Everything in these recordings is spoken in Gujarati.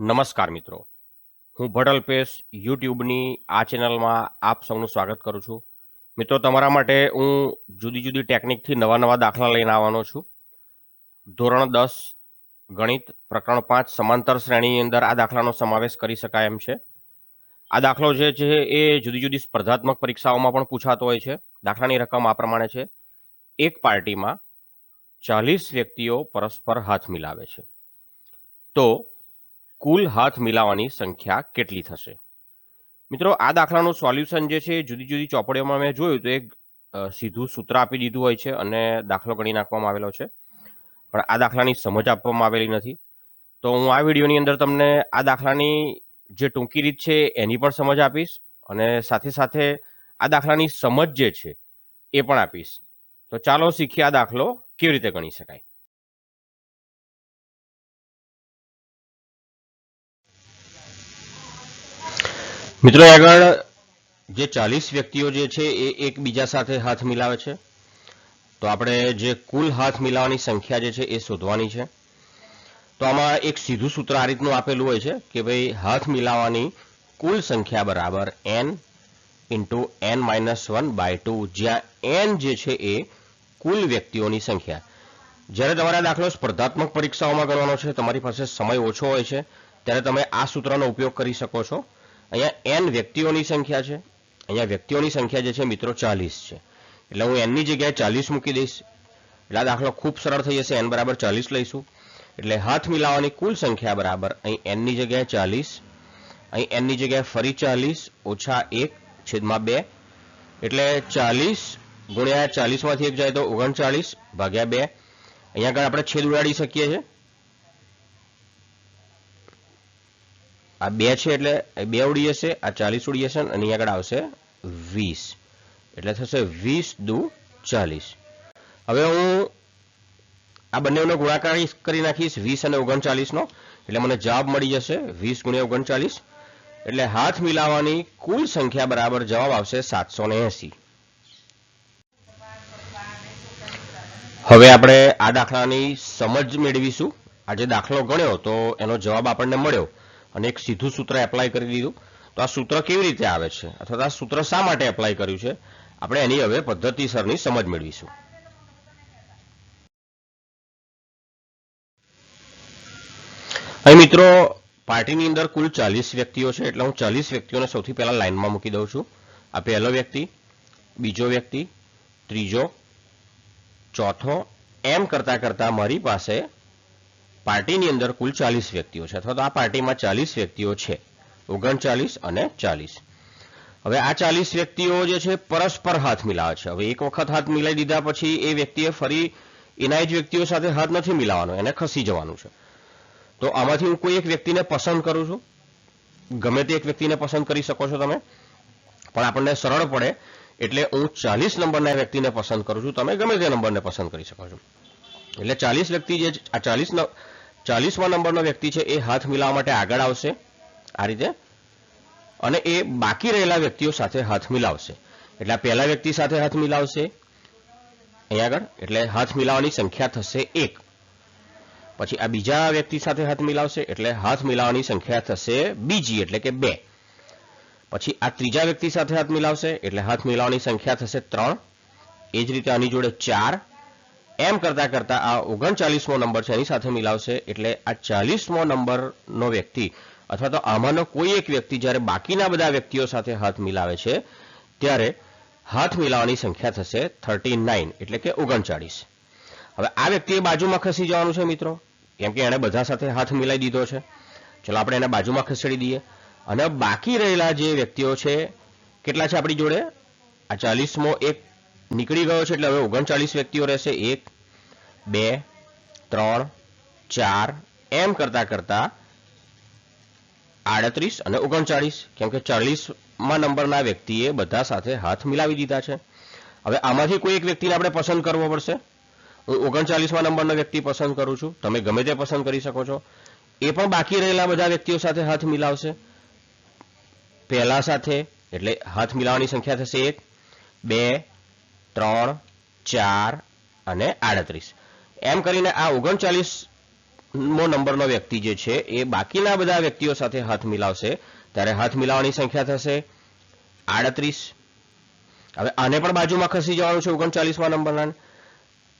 નમસ્કાર મિત્રો. હું ભડલપેશ યુટ્યુબની આ ચેનલમાં આપ સૌનું સ્વાગત કરું છું. મિત્રો, તમારા માટે હું જુદી જુદી ટેકનિકથી નવા નવા દાખલા લઈને આવવાનો છું. ધોરણ દસ, ગણિત, પ્રકરણ પાંચ, સમાંતર શ્રેણીની અંદર આ દાખલાનો સમાવેશ કરી શકાય એમ છે. આ દાખલો જે છે એ જુદી જુદી સ્પર્ધાત્મક પરીક્ષાઓમાં પણ પૂછાતો હોય છે. દાખલાની રકમ આ પ્રમાણે છે. એક પાર્ટીમાં ચાલીસ વ્યક્તિઓ પરસ્પર હાથ મિલાવે છે. તો કુલ હાથ મિલાવવાની સંખ્યા કેટલી થશે? મિત્રો, આ દાખલાનું સોલ્યુશન જે છે, જુદી જુદી ચોપડીઓમાં મેં જોયું, તો એક સીધું સૂત્ર આપી દીધું હોય છે અને દાખલો ગણી નાખવામાં આવેલો છે. પણ આ દાખલાની સમજ આપવામાં આવેલી નથી. તો હું આ વિડીયોની અંદર તમને આ દાખલાની જે ટૂંકી રીત છે, એની પણ સમજ આપીશ અને સાથે સાથે આ દાખલાની સમજ જે છે, એ પણ આપીશ. તો ચાલો શીખીએ આ દાખલો કેવી રીતે ગણી શકાય. મિત્રો આગળ જે ચાલીસ વ્યક્તિઓ જે છે, એ એકબીજા સાથે હાથ મિલાવે છે. તો આપણે જે કુલ હાથ મિલાવવાની સંખ્યા જે છે, એ શોધવાની છે. તો આમાં એક સીધું સૂત્ર આ રીતનું આપેલું હોય છે કે ભાઈ, હાથ મિલાવવાની કુલ સંખ્યા બરાબર N into N minus one by two જ્યાં એન જે છે, એ કુલ વ્યક્તિઓની સંખ્યા. જ્યારે તમારા દાખલો સ્પર્ધાત્મક પરીક્ષાઓમાં ગણવાનો છે, તમારી પાસે સમય ઓછો હોય છે, ત્યારે તમે આ સૂત્રનો ઉપયોગ કરી શકો છો. અહીંયા એન વ્યક્તિઓની સંખ્યા છે. અહીંયા વ્યક્તિઓની સંખ્યા જે છે મિત્રો ચાલીસ છે. એટલે હું એનની જગ્યાએ ચાલીસ મૂકી દઈશ. એટલે આ દાખલો ખૂબ સરળ થઈ જશે. એન બરાબર ચાલીસ લઈશું. એટલે હાથ મિલાવવાની કુલ સંખ્યા બરાબર અહીં એનની જગ્યાએ ચાલીસ, અહીં એનની જગ્યાએ ફરી ચાલીસ, ઓછા એક છેદમાં બે. એટલે ચાલીસ ગુણ્યા ચાલીસમાંથી એક જાય તો ઓગણચાળીસ ભાગ્યા બે. અહીંયા આગળ આપણે છેદ ઉડાડી શકીએ છીએ. આ બે છે એટલે બે ઉડી જશે, આ ચાલીસ ઉડી જશે અને અહીંયા આગળ આવશે વીસ. એટલે થશે વીસ દુ ચાલીસ. હવે હું આ બંનેનો ગુણાકાર કરી નાખીશ, વીસ અને ઓગણચાલીસનો એટલે મને જવાબ મળી જશે વીસ ગુણ્યા ઓગણચાલીસ. એટલે હાથ મિલાવવાની કુલ સંખ્યા બરાબર જવાબ આવશે સાતસો ને એસી. હવે આપણે આ દાખલાની સમજ મેળવીશું. આ જે દાખલો ગણ્યો તો એનો જવાબ આપણને મળ્યો. અને એક સીધું સૂત્ર એપ્લાય કરી દીધું. તો આ સૂત્ર કેવી રીતે આવે છે? અથવા આ સૂત્ર શા માટે એપ્લાય કર્યું છે? આપણે એની હવે પદ્ધતિસરની સમજ મેળવીશું. અહીં મિત્રો, પાર્ટીની અંદર કુલ ચાલીસ વ્યક્તિઓ છે. એટલે હું ચાલીસ વ્યક્તિઓને સૌથી પહેલા લાઇનમાં મૂકી દઉં છું. આ પહેલો વ્યક્તિ, બીજો વ્યક્તિ, ત્રીજો, ચોથો, એમ કરતા કરતા મારી પાસે પાર્ટીની અંદર કુલ ચાલીસ વ્યક્તિઓ છે. અથવા તો આ પાર્ટીમાં ચાલીસ વ્યક્તિઓ છે. ઓગણચાલીસ અને ચાલીસ. હવે આ ચાલીસ વ્યક્તિઓ જે છે, પરસ્પર હાથ મિલાવે છે. હવે એક વખત હાથ મિલાવી દીધા પછી એ વ્યક્તિએ ફરી એના જ વ્યક્તિઓ સાથે હાથ નથી મિલાવવાનો, એને ખસી જવાનું છે. તો આમાંથી હું કોઈ એક વ્યક્તિને પસંદ કરું છું? ગમે તે એક વ્યક્તિને પસંદ કરી શકો છો તમે. પણ આપણને સરળ પડે એટલે હું ચાલીસ નંબરના વ્યક્તિને પસંદ કરું છું. તમે ગમે તે નંબરને પસંદ કરી શકો છો. એટલે ચાલીસ વ્યક્તિ જે આ ચાલીસ ચાલીસમાં નંબરનો વ્યક્તિ છે, એ હાથ મિલાવવા માટે આગળ આવશે, આ રીતે. અને એ બાકી રહેલા વ્યક્તિઓ સાથે હાથ મિલાવશે. એટલે આ પહેલા વ્યક્તિ સાથે હાથ મિલાવશે, અહીંયા આગળ, એટલે હાથ મિલાવવાની સંખ્યા થશે એક. પછી આ બીજા વ્યક્તિ સાથે હાથ મિલાવશે, એટલે હાથ મિલાવવાની સંખ્યા થશે બીજી, એટલે કે બે. પછી આ ત્રીજા વ્યક્તિ સાથે હાથ મિલાવશે, એટલે હાથ મિલાવવાની સંખ્યા થશે ત્રણ. એ જ રીતે આની જોડે ચાર. એમ કરતા કરતા આ ઓગણચાલીસમો નંબર છે, એની સાથે મિલાવશે એટલે આ ચાલીસમો નંબરનો વ્યક્તિ અથવા તો આમાંનો કોઈ એક વ્યક્તિ જ્યારે બાકીના બધા વ્યક્તિઓ સાથે હાથ મિલાવે છે, ત્યારે હાથ મિલાવવાની સંખ્યા થશે થર્ટી નાઇન, એટલે કે ઓગણચાળીસ. હવે આ વ્યક્તિએ બાજુમાં ખસી જવાનું છે મિત્રો, કેમ કે એણે બધા સાથે હાથ મિલાવી દીધો છે. ચલો આપણે એને બાજુમાં ખસેડી દઈએ. અને બાકી રહેલા જે વ્યક્તિઓ છે, કેટલા છે આપણી જોડે? આ ચાલીસમો એક નીકળી ગયો છે, એટલે હવે ઓગણચાલીસ વ્યક્તિઓ રહેશે. એક, બે, ત્રણ, ચાર, એમ કરતા કરતા આડત્રીસ અને ઓગણચાળીસ. કેમ કે ચાલીસમાં નંબરના વ્યક્તિએ બધા સાથે હાથ મિલાવી દીધા છે. હવે આમાંથી કોઈ એક વ્યક્તિને આપણે પસંદ કરવો પડશે? હું ઓગણચાલીસમાં નંબરનો વ્યક્તિ પસંદ કરું છું. તમે ગમે તે પસંદ કરી શકો છો. એ પણ બાકી રહેલા બધા વ્યક્તિઓ સાથે હાથ મિલાવશે. પહેલા સાથે, એટલે હાથ મિલાવવાની સંખ્યા થશે એક, બે ત્રણ, ચાર અને આડત્રીસ. એમ કરીને આ ઓગણચાલીસ મો નંબરનો વ્યક્તિ જે છે, એ બાકીના બધા વ્યક્તિઓ સાથે હાથ મિલાવશે. ત્યારે હાથ મિલાવવાની સંખ્યા થશે આડત્રીસ. હવે આને પણ બાજુમાં ખસી જવાનું છે ઓગણચાલીસમાં નંબરના.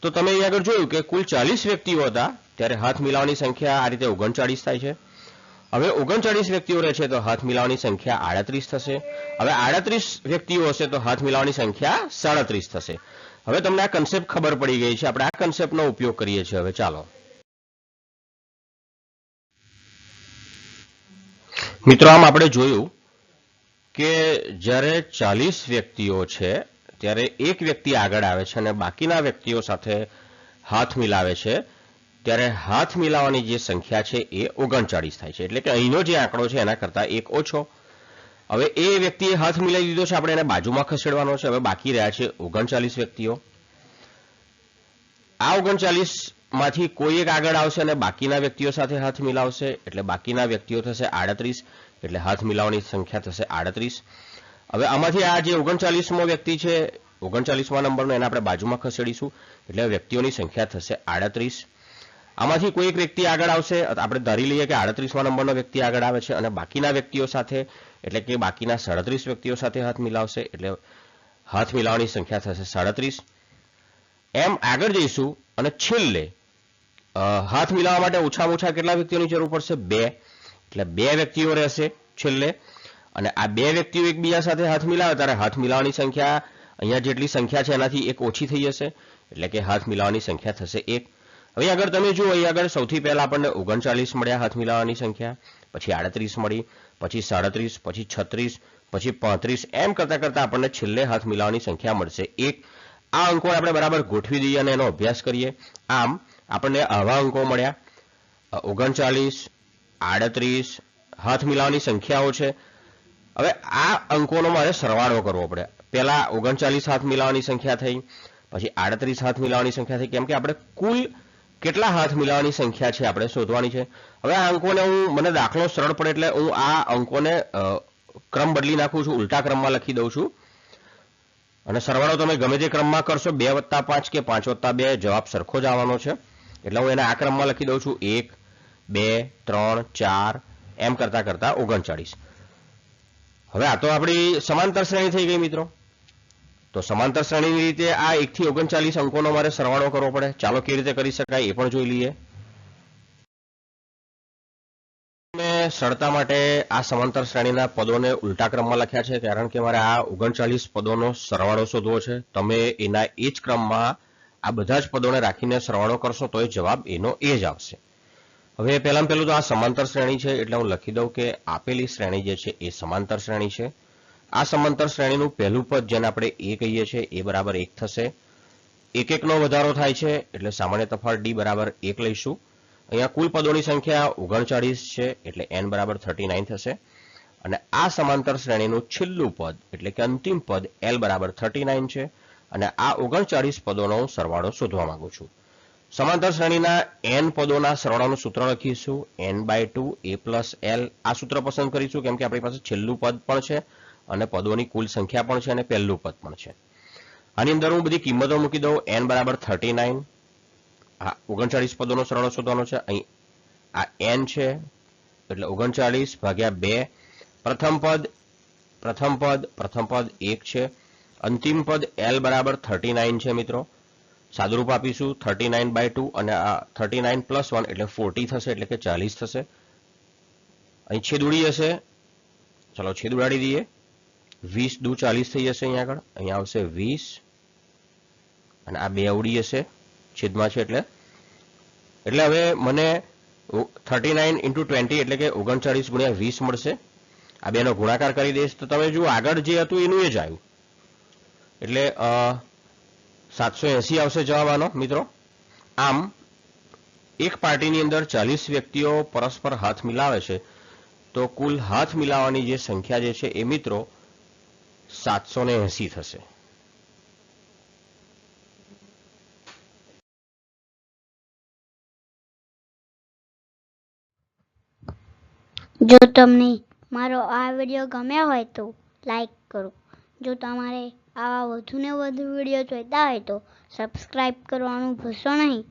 તો તમે અહીંયા આગળ જોયું કે કુલ ચાલીસ વ્યક્તિઓ હતા, ત્યારે હાથ મિલાવવાની સંખ્યા આ રીતે ઓગણચાળીસ થાય છે. હવે ઓગણચાળીસ વ્યક્તિઓ રહે તો હાથ મિલાવવાની સંખ્યા આડત્રીસ થશે. હવે આડત્રીસ વ્યક્તિઓ હશે તો હાથ મિલાવવાની સંખ્યા સાડત્રીસ થશે. હવે તમને આ કન્સેપ્ટ ખબર પડી ગઈ છે. આપણે આ કન્સેપ્ટનો ઉપયોગ કરીએ છીએ. હવે ચાલો. મિત્રો, આમ આપણે જોયું કે જ્યારે ચાલીસ વ્યક્તિઓ છે, ત્યારે એક વ્યક્તિ આગળ આવે છે અને બાકીના વ્યક્તિઓ સાથે હાથ મિલાવે છે. ત્યારે હાથ મિલાવવાની જે સંખ્યા છે એ ઓગણચાળીસ થાય છે. એટલે કે અહીંનો જે આંકડો છે એના કરતાં એક ઓછો. હવે એ વ્યક્તિએ હાથ મિલાવી દીધો છે, આપણે એને બાજુમાં ખસેડવાનો છે. હવે બાકી રહ્યા છે ઓગણચાલીસ વ્યક્તિઓ. આ ઓગણચાલીસમાંથી કોઈ એક આગળ આવશે અને બાકીના વ્યક્તિઓ સાથે હાથ મિલાવશે, એટલે બાકીના વ્યક્તિઓ થશે આડત્રીસ, એટલે હાથ મિલાવવાની સંખ્યા થશે આડત્રીસ. હવે આમાંથી આ જે ઓગણચાલીસમો વ્યક્તિ છે ઓગણચાલીસમા નંબરનો એને આપણે બાજુમાં ખસેડીશું, એટલે વ્યક્તિઓની સંખ્યા થશે આડત્રીસ. આમાંથી કોઈ એક વ્યક્તિ આગળ આવશે. આપણે ધારી લઈએ કે આડત્રીસમાં નંબરનો વ્યક્તિ આગળ આવે છે અને બાકીના વ્યક્તિઓ સાથે, એટલે કે બાકીના સાડત્રીસ વ્યક્તિઓ સાથે હાથ મિલાવશે, એટલે હાથ મિલાવવાની સંખ્યા થશે સાડત્રીસ. એમ આગળ જઈશું અને છેલ્લે હાથ મિલાવવા માટે ઓછામાં ઓછા કેટલા વ્યક્તિઓની જરૂર પડશે? બે. એટલે બે વ્યક્તિઓ રહેશે છેલ્લે. અને આ બે વ્યક્તિઓ એકબીજા સાથે હાથ મિલાવે, ત્યારે હાથ મિલાવવાની સંખ્યા, અહીંયા જેટલી સંખ્યા છે એનાથી એક ઓછી થઈ જશે. એટલે કે હાથ મિલાવવાની સંખ્યા થશે એક. હવે આગળ તમે જુઓ અહીં આગળ સૌથી પહેલા આપણને ઓગણચાલીસ મળ્યા હાથ મિલાવવાની સંખ્યા, પછી આડત્રીસ મળી, પછી સાડત્રીસ, પછી છત્રીસ, પછી પાંત્રીસ, એમ કરતાં કરતાં આપણને છેલ્લે હાથ મિલાવવાની સંખ્યા મળશે એક. આ અંકો આપણે બરાબર ગોઠવી દઈએ અને એનો અભ્યાસ કરીએ. આમ, આપણને આવા અંકો મળ્યા. ઓગણચાલીસ, આડત્રીસ, હાથ મિલાવવાની સંખ્યાઓ છે. હવે આ અંકોનો મારે સરવાળો કરવો પડે. પહેલા ઓગણચાલીસ હાથ મિલાવવાની સંખ્યા થઈ, પછી આડત્રીસ હાથ મિલાવવાની સંખ્યા થઈ, કેમ કે આપણે કુલ કેટલા હાથ મિલાવવાની સંખ્યા છે આપણે શોધવાની છે? હવે આ અંકોને હું, મને દાખલો સરળ પડે એટલે હું આ અંકોને ક્રમ બદલી નાખું છું, ઉલટા ક્રમમાં લખી દઉં છું. અને સરવાળો તમે ગમે તે ક્રમમાં કરશો, બે વત્તા પાંચ કે પાંચ વત્તા બે, જવાબ સરખો જ આવવાનો છે. એટલે હું એને આ ક્રમમાં લખી દઉં છું, એક, બે, ત્રણ, ચાર, એમ કરતા કરતા ઓગણચાળીસ. હવે આ તો આપણી સમાંતર શ્રેણી થઈ ગઈ મિત્રો. તો સમાંતર શ્રેણીની રીતે આ એકથી ઓગણચાલીસ અંકોનો મારે સરવાળો કરવો પડે. ચાલો કેવી રીતે કરી શકાય એ પણ જોઈ લઈએ. સરળતા માટે આ સમાંતર શ્રેણીના પદોને ઉલટા ક્રમમાં લખ્યા છે, કારણ કે મારે આ ઓગણચાલીસ પદોનો સરવાળો શોધવો છે. તમે એના એ જ ક્રમમાં આ બધા જ પદોને રાખીને સરવાળો કરશો તો એ જવાબ એનો એ જ આવશે. હવે પહેલામાં પહેલું તો આ સમાંતર શ્રેણી છે, એટલે હું લખી દઉં કે આપેલી શ્રેણી જે છે એ સમાંતર શ્રેણી છે. આ સમાંતર શ્રેણીનું પહેલું પદ જેને આપણે એ કહીએ છીએ, એ બરાબર એક થશે. એક એકનો વધારો થાય છે, એટલે સામાન્ય તફાવત ડી બરાબર એક લઈશું. અહીંયા કુલ પદોની સંખ્યા ઓગણચાળીસ છે, એટલે એન બરાબર થર્ટી થશે. અને આ સમાંતર શ્રેણીનું છેલ્લું પદ, એટલે કે અંતિમ પદ, એલ બરાબર થર્ટી નાઇન છે. અને આ ઓગણચાળીસ પદોનો સરવાળો શોધવા માંગુ છું. સમાંતર શ્રેણીના એન પદોના સરવાળાનું સૂત્ર લખીશું. N by two, A plus L. આ સૂત્ર પસંદ કરીશું, કેમ કે આપણી પાસે છેલ્લું પદ પણ છે. અને પદોની કુલ સંખ્યા પણ છે અને પહેલું પદ પણ છે. આની અંદર હું બધી કિંમતો મૂકી દઉં. એન બરાબર થર્ટી નાઇન હા, ઓગણચાળીસ પદોનો સરવાળો શોધવાનો છે. અહીં આ એન છે, એટલે ઓગણચાળીસ ભાગ્યા બે. પ્રથમ પદ પ્રથમ પદ પ્રથમ પદ એક છે. અંતિમ પદ એલ બરાબર થર્ટી નાઇન છે, મિત્રો. સાદુરૂપ આપીશું. થર્ટી નાઇન બાય ટુ અને આ થર્ટી નાઇન પ્લસ વન એટલે ફોર્ટી થશે, એટલે કે ચાલીસ થશે. અહીં છેદ ઉડી જશે. ચલો છેદ ઉડાડી દઈએ. વીસ દુ ચાલીસ થઈ જશે અહીંયા આગળ. અહીંયા આવશે વીસ. અને આ બે ઉડી જશે છેદમાં છે એટલે. એટલે હવે મને થર્ટી નાઇન ઇન્ટુ ટ્વેન્ટી એટલે કે ઓગણચાળીસ ગુણ્યા વીસ મળશે. આ બેનો ગુણાકાર કરી દઈશ. તો તમે જુઓ, આગળ જે હતું એનું એ જ આવ્યું. એટલે સાતસો એસી આવશે જવાબ આનો, મિત્રો. આમ, એક પાર્ટીની અંદર ચાલીસ વ્યક્તિઓ પરસ્પર હાથ મિલાવે છે. તો કુલ હાથ મિલાવવાની જે સંખ્યા જે છે એ મિત્રો સાતસો ને એસી થશે જો તમને મારો આ વિડીયો ગમ્યો હોય તો લાઈક કરો જો તમારે આવા વધુને વધુ વિડીયો જોઈતા હોય તો સબસ્ક્રાઈબ કરવાનું ભૂલશો નહીં